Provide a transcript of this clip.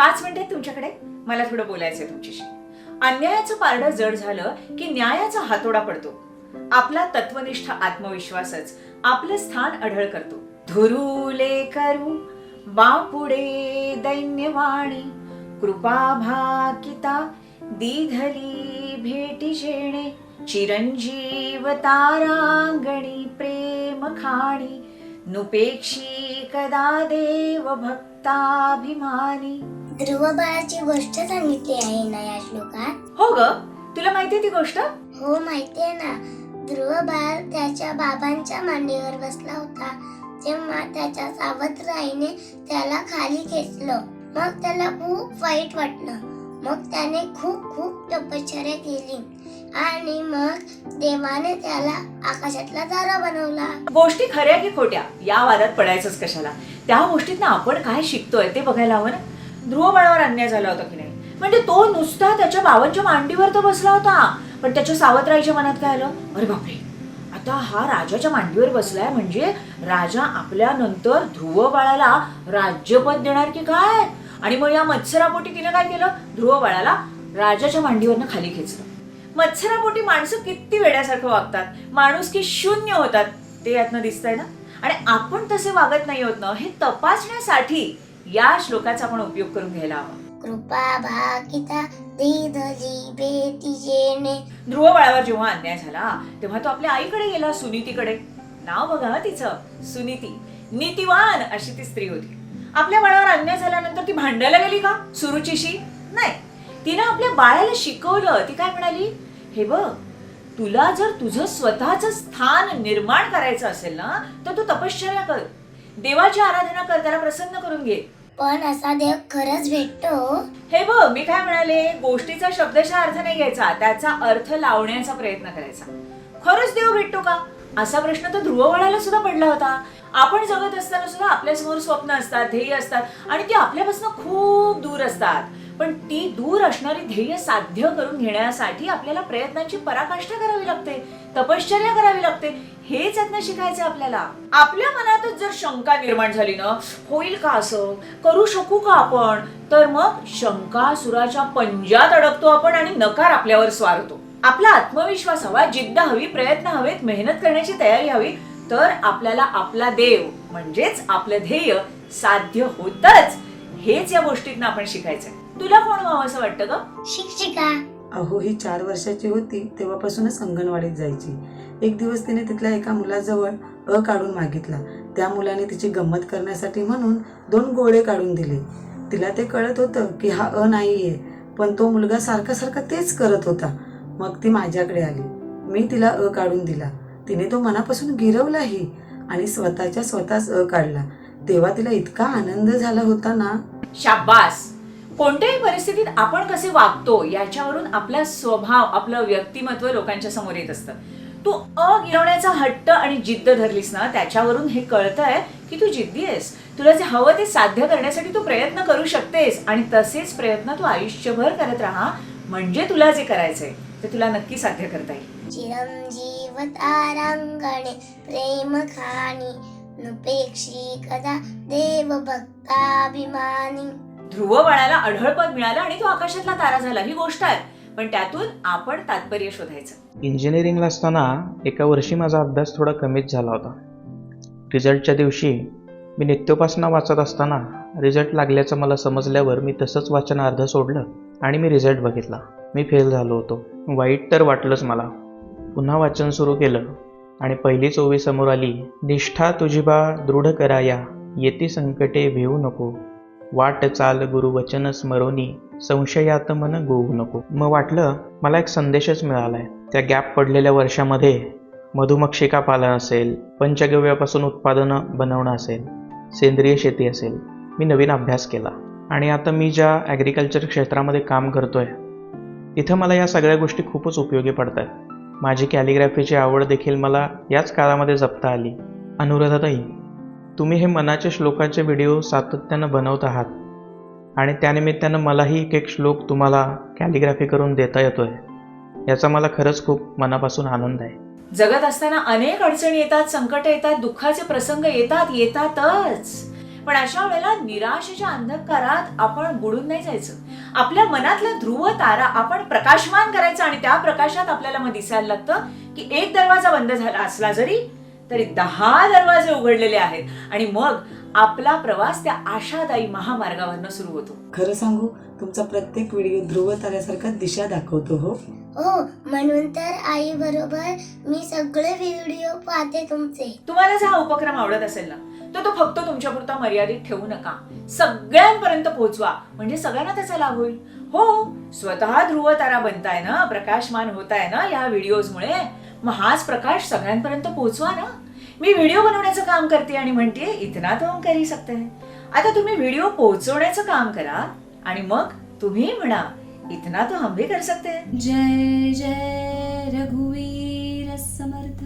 पाच मिनिटे तुमच्याकडे. मला थोडं बोलायचंय तुमच्याशी. अन्यायाचं पारडं जड झालं की न्यायाचा हातोडा पडतो. आपला तत्वनिष्ठ आत्मविश्वासच आपलं स्थान अढळ करतो. धुरुले करू बापुडे दैन्यवाणी कृपा भाकिता दीधली भेटी जेणे चिरंजीव तारांगणी प्रेम खाणी नुपेक्षी कदा देव भक्ताभिमानी. ध्रुव बाळाची गोष्ट सांगितली आहे ना या श्लोकात? हो ग. तुला माहितीये ती गोष्ट? हो माहितीये ना. ध्रुव बाळ त्याच्या बाबांच्या मांडीवर बसला होता. तेव्हा त्याच्या सावत्र आईने त्याला खाली खेचलं मग त्याला खूप वाईट वाटलं. मग त्याने खूप खूप तपश्चर्या केली आणि मग देवाने त्याला आकाशातला तारा बनवला. गोष्टी खऱ्या की खोट्या? या वादात पडायचंच कशाला? त्या गोष्टीत आपण काय शिकतोय ते बघायला हवं ना? ध्रुव बाळावर अन्याय झाला होता की नाही? म्हणजे तो नुसता त्याच्या बाबांच्या मांडीवर तर बसला होता. पण त्याच्या सावत्राईच्या मनात काय आलं? अरे बापरे. आता हा राजाच्या मांडीवर बसलाय म्हणजे राजा आपल्या नंतर ध्रुव बाळाला राज्यपद देणार की काय? आणि मग या मत्सरापोटी तिने काय केलं? ध्रुव बाळाला राजाच्या मांडीवरनं खाली खेचलं. मत्सरापोटी माणसं किती वेड्यासारखं वागतात. माणूस की शून्य होतात. ते यातनं दिसतंय ना? आणि आपण तसे वागत नाही होत ना? हे तपासण्यासाठी या श्लोकाचा आपण उपयोग करून घ्यायला हवा. कृपा भाकिता बेटी ध्रुव बाळावर जेव्हा अन्याय झाला तेव्हा तो आपल्या आईकडे गेला सुनीतीकडे. नाव बघा तिचं सुनीती. नीतिवान अशी ती स्त्री होती. आपल्या बाळावर अन्याय झाल्यानंतर ती भांडायला गेली का सुरुचीशी? नाही. तिनं आपल्या बाळाला शिकवलं. ती काय म्हणाली? हे बघ तुला जर तुझं स्वतःच स्थान निर्माण करायचं असेल ना तर तू तपश्चर्या कर. देवाची आराधना कर त्याला प्रसन्न करून घे. पण असा देव खरंच भेटतो. हे बघ मी काय म्हणाले? गोष्टीचा शब्दशः अर्थ नाही घ्यायचा त्याचा अर्थ लावण्याचा प्रयत्न करायचा. खरंच देव भेटतो का? असा प्रश्न तर ध्रुववळाला सुद्धा पडला होता. आपण जगत असताना सुद्धा आपल्यासमोर स्वप्न असतात ध्येय असतात आणि ती आपल्यापासून खूप दूर असतात. पण ती दूर असणारी ध्येय साध्य करून घेण्यासाठी आपल्याला प्रयत्नांची पराकाष्ठा करावी लागते तपश्चर्या करावी लागते. हेच यातनं शिकायचं आपल्याला. आपल्या मनातच जर शंका निर्माण झाली ना होईल का असं? करू शकू का आपण? तर मग शंकासुराच्या पंजात अडकतो आपण आणि नकार आपल्यावर स्वारतो. आपला आत्मविश्वास हवा जिद्द हवी प्रयत्न हवेत मेहनत करण्याची तयारी हवी. तर आपल्याला आपला देव म्हणजेच आपलं ध्येय साध्य होतच. हेच या गोष्टीतनं आपण शिकायचंय. तुला कोण व्हावं असं वाटतं ग? शिक्षिका. अहो ही चार वर्षाची होती तेव्हापासूनच अंगणवाडीत जायची. एक दिवस तिने तिथल्या एका मुलाजवळ अ काढून मागितला. त्या मुलाने तिची गंमत करण्यासाठी म्हणून दोन गोळे काढून दिले. तिला ते कळत होतं की हा अ नाही आहे पण तो मुलगा सारखा सारखा तेच करत होता. मग ती माझ्याकडे आली. मी तिला अ काढून दिला. तिने तो मनापासून गिरवलाही आणि स्वतःच्या स्वतःच अ काढला. तेव्हा तिला इतका आनंद झाला होता ना. शाबास! कोणत्याही परिस्थितीत आपण कसे वागतो याच्यावरून आपला स्वभाव आपलं व्यक्तिमत्व लोकांच्या समोर येत असतं. तू अ गिरवण्याचा हट्ट आणि जिद्द धरलीस ना त्याच्यावरून हे कळतंय की तू जिद्दी आहेस. तुला जे हवं ते साध्य करण्यासाठी तू प्रयत्न करू शकतेस आणि तसेच प्रयत्न तू आयुष्यभर करत राहा. म्हणजे तुला जे करायचंय ते तुला नक्की साध्य करता येईल. चिरंजीव तारांगणे प्रेम खाणी नुपेक्षी कदा देव भक्ताभिमानी ध्रुव बाळाला अढळपद मिळालं आणि तो आकाशातला तारा झाला. ही गोष्ट आहे. पण त्यातून आपण तात्पर्य शोधायचं. इंजिनिअरिंगला असताना एका वर्षी माझा अभ्यास थोडा कमीच झाला होता. रिझल्टच्या दिवशी मी नित्योपासना वाचत असताना रिझल्ट लागल्याचं मला समजल्यावर मी तसंच वाचन अर्ध सोडलं आणि मी रिझल्ट बघितला. मी फेल झालो होतो. वाईट तर वाटलंच मला. पुन्हा वाचन सुरू केलं आणि पहिलीच चोवी समोर आली निष्ठा तुझिबा दृढ कराया येती संकटे भिवू नको. वाट चाल गुरु वचन स्मरोनी संशयात मन गोवू नको. मग वाटलं मला एक संदेशच मिळालाय. त्या गॅप पडलेल्या वर्षामध्ये मधुमक्षिका पालन असेल पंचगव्यापासून उत्पादनं बनवणं असेल सेंद्रिय शेती असेल मी नवीन अभ्यास केला. आणि आता मी ज्या ॲग्रिकल्चर क्षेत्रामध्ये काम करतोय तिथं मला या सगळ्या गोष्टी खूपच उपयोगी पडतात माझी कॅलिग्राफीची आवड देखील मला याच काळामध्ये जपता आली. अनुराधाताई तुम्ही हे मनाच्या श्लोकाचे व्हिडिओ सातत्यानं बनवत आहात. आणि त्यानिमित्तानं मलाही एक एक श्लोक तुम्हाला कॅलिग्राफी करून देता येतोय. याचा मला खरंच खूप मनापासून आनंद आहे. जगत असताना अनेक अडचणी येतात संकट येतात दुःखाचे प्रसंग येतात येतातच. पण अशा वेळेला निराशेच्या अंधकारात आपण बुडून नाही जायचं. आपल्या मनातला ध्रुव तारा आपण प्रकाशमान करायचा आणि त्या प्रकाशात आपल्याला मग दिसायला लागतं की एक दरवाजा बंद झाला असला जरी तरी दहा दरवाजे उघडलेले आहेत. आणि मग आपला प्रवास त्या आशादायी महामार्गावरनं सुरू होतो. खरं सांगू तुमचा प्रत्येक व्हिडिओ ध्रुव ताऱ्यासारखा दिशा दाखवतो हो. हो म्हणून तर आई बरोबर मी सगळे व्हिडिओ पाहते तुमचे. तुम्हाला जर हा उपक्रम आवडत असेल ना तर तो फक्त तुमच्यापुरता मर्यादित ठेवू नका. सगळ्यांपर्यंत पोहोचवा. म्हणजे सगळ्यांना त्याचा लाभ होईल. हो स्वतः ध्रुव तारा बनताय ना प्रकाशमान होताय ना या व्हिडिओजमुळे. मग हाच प्रकाश सगळ्यांपर्यंत पोहोचवा ना. मी व्हिडिओ बनवण्याचं काम करते आणि म्हणते इतना तो हम करी सकते आता तुम्ही व्हिडिओ पोहोचवण्याचं काम करा आणि मग तुम्ही म्हणा इतना तो हम भी कर सकते हैं. जय जय रघुवीर समर्थ.